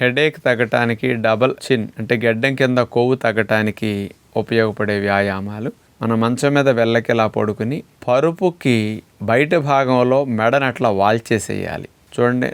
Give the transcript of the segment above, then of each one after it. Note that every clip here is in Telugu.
హెడేక్ తగ్గటానికి డబల్ చిన్ అంటే గెడ్డం కింద కొవ్వు తగ్గటానికి ఉపయోగపడే వ్యాయామాలు. మన మంచం మీద వెళ్ళకిలా పడుకుని పరుపుకి బయట భాగంలో మెడనట్లా వాల్చేసేయాలి చూడండి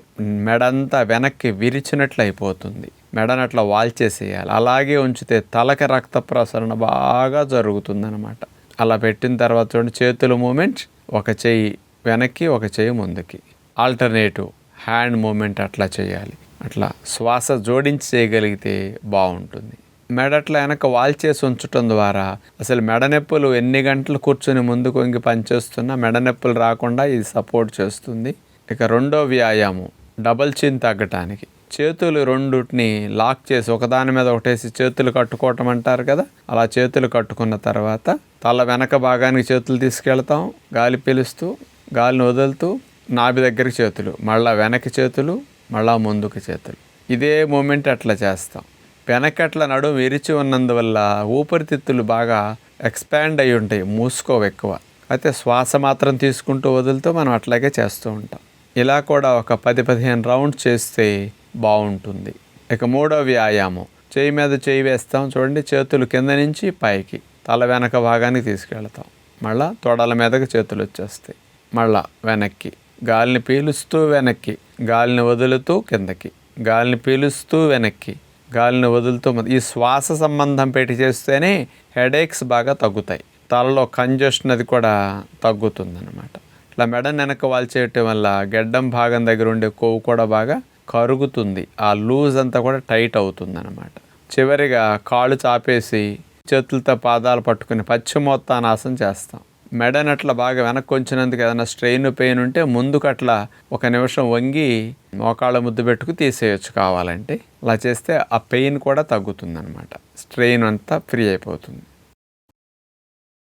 మెడంతా వెనక్కి విరిచినట్లు అయిపోతుంది. మెడనట్లా వాల్చేసేయాలి అలాగే ఉంచితే తలకి రక్త ప్రసరణ బాగా జరుగుతుందన్నమాట. అలా పెట్టిన తర్వాత చూడండి చేతుల మూమెంట్ ఒక చెయ్యి వెనక్కి ఒక చెయ్యి ముందుకి. ఆల్టర్నేటివ్ హ్యాండ్ మూమెంట్ అట్లా చేయాలి. అట్లా శ్వాస జోడించి చేయగలిగితే బాగుంటుంది. మెడ అట్లా వెనక వాల్చేసి ఉంచటం ద్వారా అసలు మెడ నొప్పులు ఎన్ని గంటలు కూర్చొని ముందుకు ఇంక పనిచేస్తున్నా మెడ నొప్పులు రాకుండా ఇది సపోర్ట్ చేస్తుంది. ఇక రెండో వ్యాయామం డబల్ చిన్ తగ్గటానికి. చేతులు రెండుటిని లాక్ చేసి ఒకదాని మీద ఒకటేసి చేతులు కట్టుకోవటం అంటారు కదా అలా చేతులు కట్టుకున్న తర్వాత తల వెనక భాగానికి చేతులు తీసుకెళ్తాం గాలి పీలుస్తూ గాలిని వదులుతూ నాభి దగ్గరికి చేతులు మళ్ళీ వెనక చేతులు మళ్ళా ముందుకు చేతులు. ఇదే మూమెంట్ అట్లా చేస్తాం. వెనకట్ల నడుము విరిచి ఉన్నందువల్ల ఊపిరితిత్తులు బాగా ఎక్స్పాండ్ అయి ఉంటాయి మూసుకోవు ఎక్కువ. అయితే శ్వాస మాత్రం తీసుకుంటూ వదులుతూ మనం అట్లాగే చేస్తూ ఉంటాం. ఇలా కూడా ఒక పది పదిహేను రౌండ్స్ చేస్తే బాగుంటుంది. ఇక మూడో వ్యాయామం. చేయి మీద చేయి వేస్తాం చూడండి చేతులు కింద నుంచి పైకి తల వెనక భాగానికి తీసుకెళ్తాం. మళ్ళా తొడల మీదకి చేతులు వచ్చేస్తాయి. మళ్ళా వెనక్కి. గాలిని పీలుస్తూ వెనక్కి గాలిని వదులుతూ కిందకి గాలిని పీలుస్తూ వెనక్కి గాలిని వదులుతూ ఈ శ్వాస సంబంధం పెట్టి చేస్తేనే హెడేక్స్ బాగా తగ్గుతాయి. తలలో కంజెషన్ అది కూడా తగ్గుతుందన్నమాట. ఇట్లా మెడ వెనక వాల్చేయటం వల్ల గెడ్డం భాగం దగ్గర ఉండే కొవ్వు కూడా బాగా కరుగుతుంది. ఆ లూజ్ అంతా కూడా టైట్ అవుతుందన్నమాట. చివరిగా కాళ్ళు చాపేసి చేతులతో పాదాలు పట్టుకుని పశ్చిమోత్తానాసనం చేస్తాం. మెడనట్ల బాగా వెనక్కి వచ్చినందుకు ఏదైనా స్ట్రెయిన్ పెయిన్ ఉంటే ముందుకు అట్లా ఒక నిమిషం వంగి మోకాళ్ళ ముద్దు పెట్టుకు తీసేయచ్చు కావాలంటే. అలా చేస్తే ఆ పెయిన్ కూడా తగ్గుతుంది అనమాట స్ట్రెయిన్ అంతా ఫ్రీ అయిపోతుంది.